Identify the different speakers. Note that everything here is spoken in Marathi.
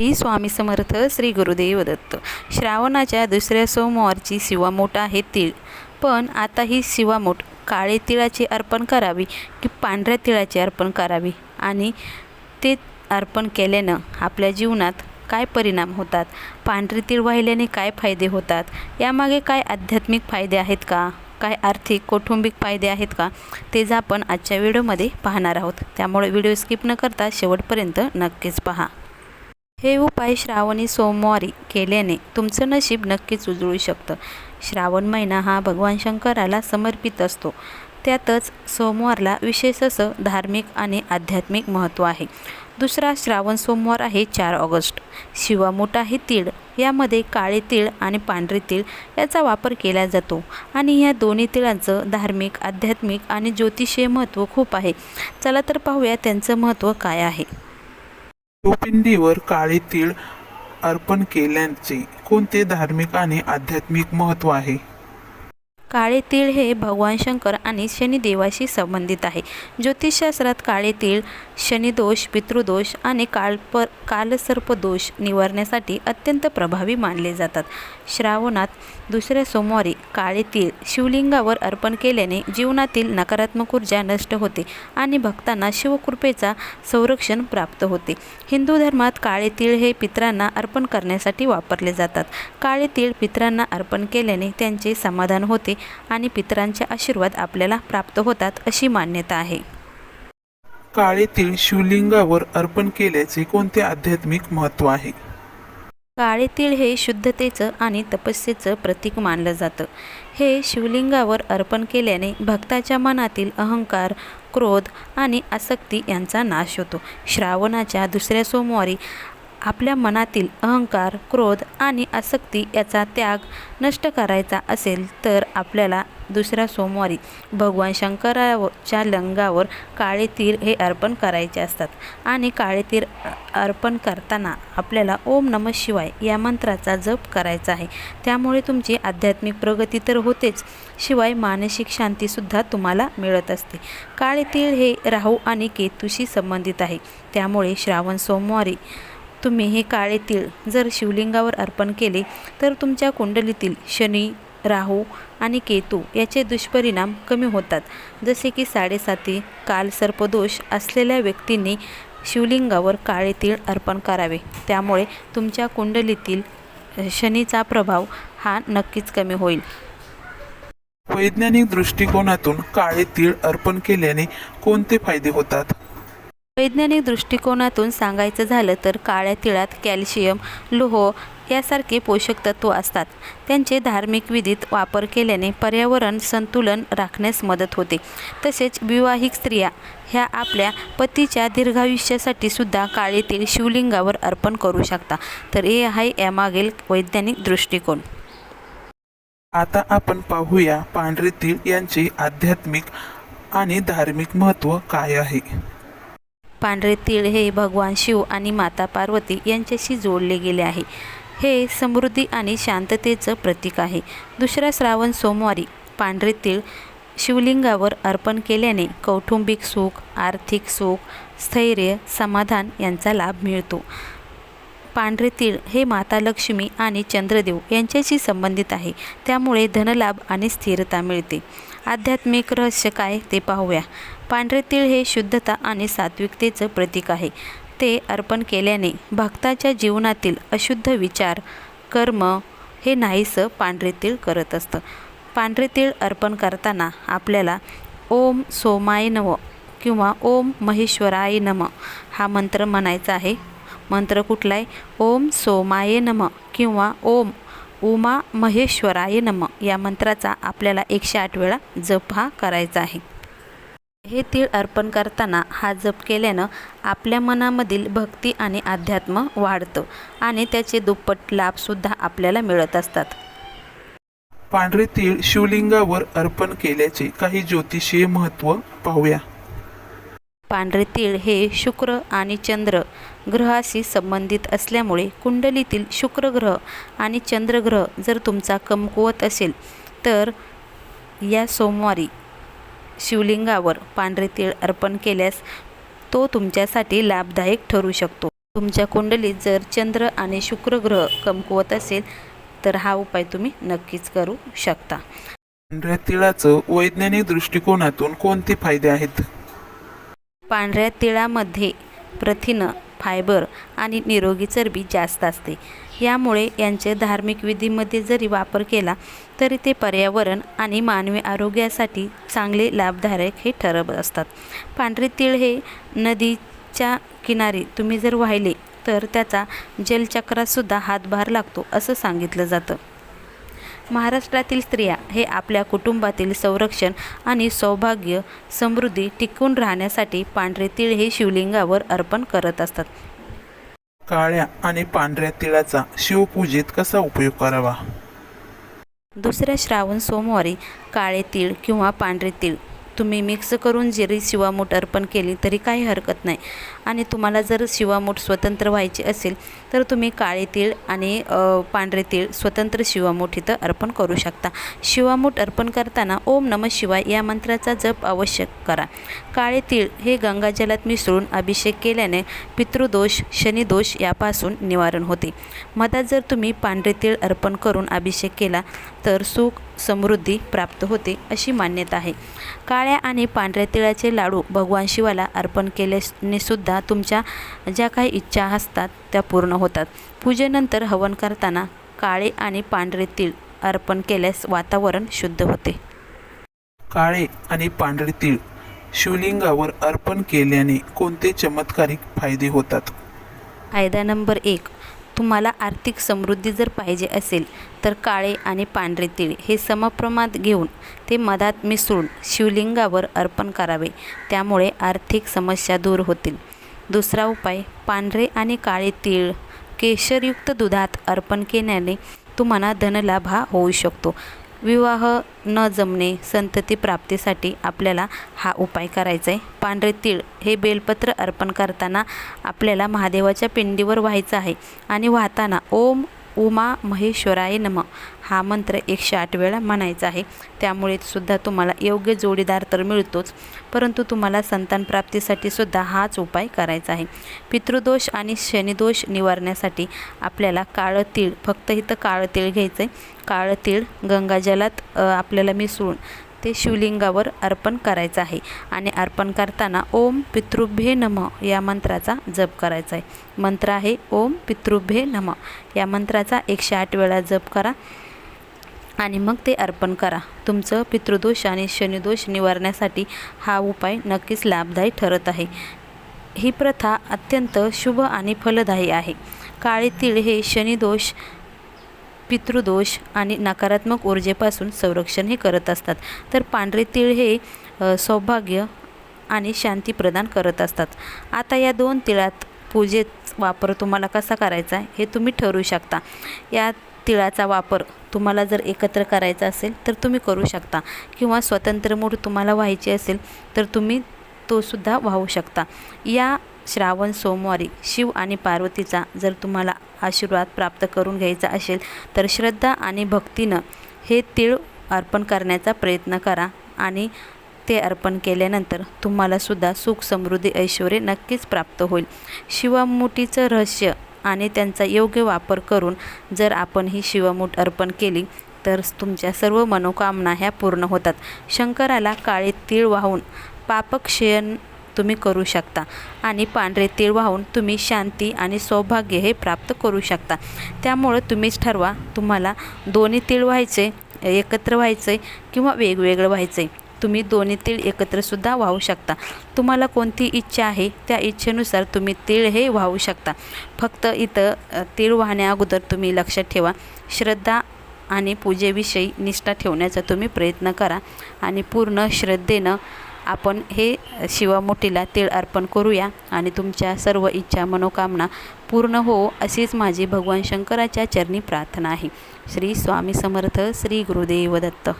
Speaker 1: श्री स्वामी समर्थ श्री गुरुदेव दत्त. श्रावणाच्या दुसऱ्या सोमवारची शिवामोठ आहे तीळ. पण आता ही शिवामोठ काळे तिळाची अर्पण करावी की पांढऱ्या तिळाची अर्पण करावी? आणि ते अर्पण केल्यानं आपल्या जीवनात काय परिणाम होतात? पांढरे तीळ वाहिल्याने काय फायदे होतात? यामागे काय आध्यात्मिक फायदे आहेत का? काय आर्थिक कौटुंबिक फायदे आहेत का? तेच आपण आजच्या व्हिडिओमध्ये पाहणार आहोत. त्यामुळे व्हिडिओ स्किप न करता शेवटपर्यंत नक्कीच पहा. हे उपाय श्रावणी सोमवारी केल्याने तुमचं नशीब नक्कीच उजळू शकतं. श्रावण महिना हा भगवान शंकराला समर्पित असतो. त्यातच सोमवारला विशेष असं धार्मिक आणि आध्यात्मिक महत्त्व आहे. दुसरा श्रावण सोमवार आहे चार ऑगस्ट. शिवा मोठा हे तीळ यामध्ये काळे तीळ आणि पांढरे तीळ याचा वापर केला जातो. आणि या दोन्ही तिळांचं धार्मिक आध्यात्मिक आणि ज्योतिषीय महत्त्व खूप आहे. चला तर पाहूया त्यांचं महत्त्व काय आहे.
Speaker 2: शिवपिंडीवर काळे तीळ अर्पण केल्याचे कोणते धार्मिक आणि आध्यात्मिक महत्त्व आहे?
Speaker 1: काळे तीळ हे भगवान शंकर आणि शनिदेवाशी संबंधित आहे. ज्योतिषशास्त्रात काळे तीळ शनिदोष पितृदोष आणि कालप कालसर्पदोष निवारण्यासाठी अत्यंत प्रभावी मानले जातात. श्रावणात दुसऱ्या सोमवारी काळे तीळ शिवलिंगावर अर्पण केल्याने जीवनातील नकारात्मक ऊर्जा नष्ट होते आणि भक्तांना शिवकृपेचा संरक्षण प्राप्त होते. हिंदू धर्मात काळे तीळ हे पितरांना अर्पण करण्यासाठी वापरले जातात. काळे तीळ पितरांना अर्पण केल्याने त्यांचे समाधान होते आणि पितरांचे आशीर्वाद आपल्याला प्राप्त होतात अशी मान्यता आहे.
Speaker 2: काळे तीळ शिवलिंगावर अर्पण केल्याचे कोणते आध्यात्मिक महत्त्व आहे?
Speaker 1: काळे तीळ हे शुद्धतेचं आणि तपस्येचं प्रतीक मानलं जातं. हे शिवलिंगावर अर्पण केल्याने भक्ताच्या मनातील अहंकार क्रोध आणि आसक्ती यांचा नाश होतो. श्रावणाच्या दुसऱ्या सोमवारी आपल्या मनातील अहंकार क्रोध आणि आसक्ती याचा त्याग नष्ट करायचा असेल तर आपल्याला दुसऱ्या सोमवारी भगवान शंकराच्या लंगावर काळे तीर हे अर्पण करायचे असतात आणि काळे तीर अर्पण करताना आपल्याला ओम नम शिवाय या मंत्राचा जप करायचा आहे. त्यामुळे तुमची आध्यात्मिक प्रगती तर होतेच शिवाय मानसिक शांतीसुद्धा तुम्हाला मिळत असते. काळे तीळ हे राहू आणि केतूशी संबंधित आहे. त्यामुळे श्रावण सोमवारी तुम्ही हे काळे तीळ जर शिवलिंगावर अर्पण केले तर तुमच्या कुंडलीतील शनी राहू आणि केतू याचे दुष्परिणाम कमी होतात. जसे की साडेसाती काल सर्पदोष असलेल्या व्यक्तींनी शिवलिंगावर काळे तीळ अर्पण करावे. त्यामुळे तुमच्या कुंडलीतील शनीचा प्रभाव हा नक्कीच कमी होईल.
Speaker 2: वैज्ञानिक दृष्टिकोनातून काळे तीळ अर्पण केल्याने कोणते फायदे होतात?
Speaker 1: वैज्ञानिक दृष्टिकोनातून सांगायचं झालं तर काळ्या तिळात कॅल्शियम लोह यासारखे पोषक तत्व असतात. त्यांचे धार्मिक विधीत वापर केल्याने पर्यावरण संतुलन राखण्यास मदत होते. तसेच विवाहिक स्त्रिया ह्या आपल्या पतीच्या दीर्घायुष्यासाठी सुद्धा काळे तेल शिवलिंगावर अर्पण करू शकता. तर हे आहे यामागील वैज्ञानिक दृष्टिकोन.
Speaker 2: आता आपण पाहूया पांढरे तीळ यांचे आध्यात्मिक आणि धार्मिक महत्त्व काय आहे.
Speaker 1: पांढरे तीळ हे भगवान शिव आणि माता पार्वती यांच्याशी जोडले गेले आहे. हे समृद्धी आणि शांततेचं प्रतीक आहे. दुसरा श्रावण सोमवारी पांढरे तीळ शिवलिंगावर अर्पण केल्याने कौटुंबिक सुख आर्थिक सुख स्थैर्य समाधान यांचा लाभ मिळतो. पांढरे तीळ हे माता लक्ष्मी आणि चंद्रदेव यांच्याशी संबंधित आहे. त्यामुळे धनलाभ आणि स्थिरता मिळते. आध्यात्मिक रहस्य काय ते पाहूया. पांढरे तीळ हे शुद्धता आणि सात्विकतेचं प्रतीक आहे. ते अर्पण केल्याने भक्ताच्या जीवनातील अशुद्ध विचार कर्म हे नाहीसं पांढरे तीळ करत असतं. पांढरे तीळ अर्पण करताना आपल्याला ओम सोमाय नम किंवा ओम महेश्वराय नम हा मंत्र म्हणायचा आहे. मंत्र कुठला आहे ओम सोमाय नम किंवा ओम उमा महेश्वराय नम या मंत्राचा आपल्याला एकशे आठ वेळा जप हा करायचा आहे. हे तीळ अर्पण करताना हा जप केल्यानं आपल्या मनामधील भक्ती आणि अध्यात्म वाढतं आणि त्याचे दुप्पट लाभसुद्धा आपल्याला मिळत असतात.
Speaker 2: पांढरे तीळ शिवलिंगावर अर्पण केल्याचे काही ज्योतिषीय महत्त्व पाहूया.
Speaker 1: पांढरे तीळ हे शुक्र आणि चंद्र ग्रहाशी संबंधित असल्यामुळे कुंडलीतील शुक्र ग्रह आणि चंद्रग्रह जर तुमचा कमकुवत असेल तर या सोमवारी शिवलिंगावर पांढरे तीळ अर्पण केल्यास तो तुमच्यासाठी लाभदायक ठरू शकतो. तुमच्या कुंडलीत जर चंद्र आणि शुक्र ग्रह कमकुवत असेल तर हा उपाय तुम्ही नक्कीच करू शकता.
Speaker 2: पांढऱ्या तिळाचं वैज्ञानिक दृष्टिकोनातून कोणते फायदे आहेत?
Speaker 1: पांढऱ्या तिळामध्ये प्रथिनं फायबर आणि निरोगी चरबी जास्त असते. यामुळे यांचे धार्मिक विधीमध्ये जरी वापर केला तरी ते पर्यावरण आणि मानवी आरोग्यासाठी चांगले लाभदायक हे ठरत असतात. पांढरे तीळ हे नदीच्या किनारी तुम्ही जर वाहिले तर त्याचा जलचक्रातसुद्धा हातभार लागतो असं सांगितलं जातं. महाराष्ट्रातील स्त्रिया हे आपल्या कुटुंबातील संरक्षण आणि सौभाग्य समृद्धी टिकून राहण्यासाठी पांढरे तीळ हे शिवलिंगावर अर्पण करत असतात.
Speaker 2: काळ्या आणि पांढऱ्या तिळाचा शिवपूजेत कसा उपयोग करावा?
Speaker 1: दुसऱ्या श्रावण सोमवारी काळे तीळ किंवा पांढरे तीळ. तुम्ही मिक्स करून जरी शिवामूठ अर्पण केली तरी काही हरकत नाही. आणि तुम्हाला जर शिवामूठ स्वतंत्र व्हायची असेल तर तुम्ही काळे तीळ आणि पांढरे तीळ स्वतंत्र शिवामूठ इथं अर्पण करू शकता. शिवामूठ अर्पण करताना ओम नम शिवाय या मंत्राचा जप आवश्यक करा. काळे तीळ हे गंगाजलात मिसळून अभिषेक केल्याने पितृदोष शनिदोष यापासून निवारण होते. मधात जर तुम्ही पांढरे तीळ अर्पण करून अभिषेक केला तर सुख समृद्धी प्राप्त होते अशी मान्यता आहे. काळ्या आणि पांढऱ्या तिळाचे लाडू भगवान शिवाला अर्पण केल्याने सुद्धा तुमच्या ज्या काही इच्छा असतात त्या पूर्ण होतात. पूजेनंतर हवन करताना काळे आणि पांढरे तीळ अर्पण केल्यास वातावरण शुद्ध होते.
Speaker 2: काळे आणि पांढरे तीळ शिवलिंगावर अर्पण केल्याने कोणते चमत्कारिक फायदे होतात?
Speaker 1: फायदा नंबर एक तुम्हाला आर्थिक समृद्धी जर पाहिजे असेल तर काळे आणि पांढरे तीळ हे समप्रमाणात घेऊन ते मधात मिसळून शिवलिंगावर अर्पण करावे. त्यामुळे आर्थिक समस्या दूर होतील. दुसरा उपाय पांढरे आणि काळे तीळ केशरयुक्त दुधात अर्पण केल्याने तुम्हाला धनलाभ हा होऊ शकतो. विवाह न जमणे संतती प्राप्तीसाठी आपल्याला हा उपाय करायचा आहे पांढरे तीळ हे बेलपत्र अर्पण करताना आपल्याला महादेवाच्या पिंडीवर व्हायचं आहे आणि वाहताना ओम उमा महेश्वराय नम. हा मंत्र एकशे आठ वेळा म्हणायचा आहे. त्यामुळे सुद्धा तुम्हाला योग्य जोडीदार तर मिळतोच परंतु तुम्हाला संतान प्राप्तीसाठी सुद्धा हाच उपाय करायचा आहे. पितृदोष आणि शनिदोष निवारण्यासाठी आपल्याला काळं तीळ फक्त इथं काळं तीळ घ्यायचं आहे काळं तीळ गंगाजलात आपल्याला मिसळून ते शिवलिंगावर अर्पण करायचं आहे. आणि अर्पण करताना ओम पितृभ्ये नम या मंत्राचा जप करायचा आहे. मंत्र आहे ओम पितृभ्ये नम. या मंत्राचा एकशे आठ वेळा जप करा आणि मग ते अर्पण करा. तुमचं पितृदोष आणि शनिदोष निवारण्यासाठी हा उपाय नक्कीच लाभदायी ठरत आहे. ही प्रथा अत्यंत शुभ आणि फलदायी आहे. काळे तीळ हे शनिदोष पितृदोष आणि नकारात्मक ऊर्जेपासून संरक्षण हे करत असतात. तर पांढरे तीळ हे सौभाग्य आणि शांती प्रदान करत असतात. आता या दोन तिळात पूजेत वापर तुम्हाला कसा करायचा आहे हे तुम्ही ठरवू शकता. या तिळाचा वापर तुम्हाला जर एकत्र करायचा असेल तर तुम्ही करू शकता. किंवा स्वतंत्र मूड तुम्हाला व्हायची असेल तर तुम्ही तो सुद्धा वाहू शकता. या श्रावण सोमवारी शिव आणि पार्वतीचा जर तुम्हाला आशीर्वाद प्राप्त करून घ्यायचा असेल तर श्रद्धा आणि भक्तीनं हे तीळ अर्पण करण्याचा प्रयत्न करा आणि ते अर्पण केल्यानंतर तुम्हालासुद्धा सुख समृद्धी ऐश्वर नक्कीच प्राप्त होईल. शिवामुठीचं रहस्य आणि त्यांचा योग्य वापर करून जर आपण ही शिवमूठ अर्पण केली तर तुमच्या सर्व मनोकामना ह्या पूर्ण होतात. शंकराला काळे तीळ वाहून पापक्षयन तुम्ही करू शकता. आणि पांढरे तीळ वाहून तुम्ही शांती आणि सौभाग्य हे प्राप्त करू शकता. त्यामुळं तुम्हीच ठरवा तुम्हाला दोन्ही तीळ व्हायचे एकत्र व्हायचे किंवा वेगवेगळं व्हायचे. तुम्ही दोन्ही तीळ एकत्रसुद्धा वाहू शकता. तुम्हाला कोणती इच्छा आहे त्या इच्छेनुसार तुम्ही तीळ हे वाहू शकता. फक्त इथं तीळ वाहण्या अगोदर तुम्ही लक्षात ठेवा. श्रद्धा आणि पूजेविषयी निष्ठा ठेवण्याचा तुम्ही प्रयत्न करा. आणि पूर्ण श्रद्धेनं आपण हे शिवामुठीला तीळ अर्पण करूया आणि तुमच्या सर्व इच्छा मनोकामना पूर्ण हो अशीच माझी भगवान शंकराच्या चरणी प्रार्थना आहे. श्री स्वामी समर्थ श्री गुरुदेव दत्त.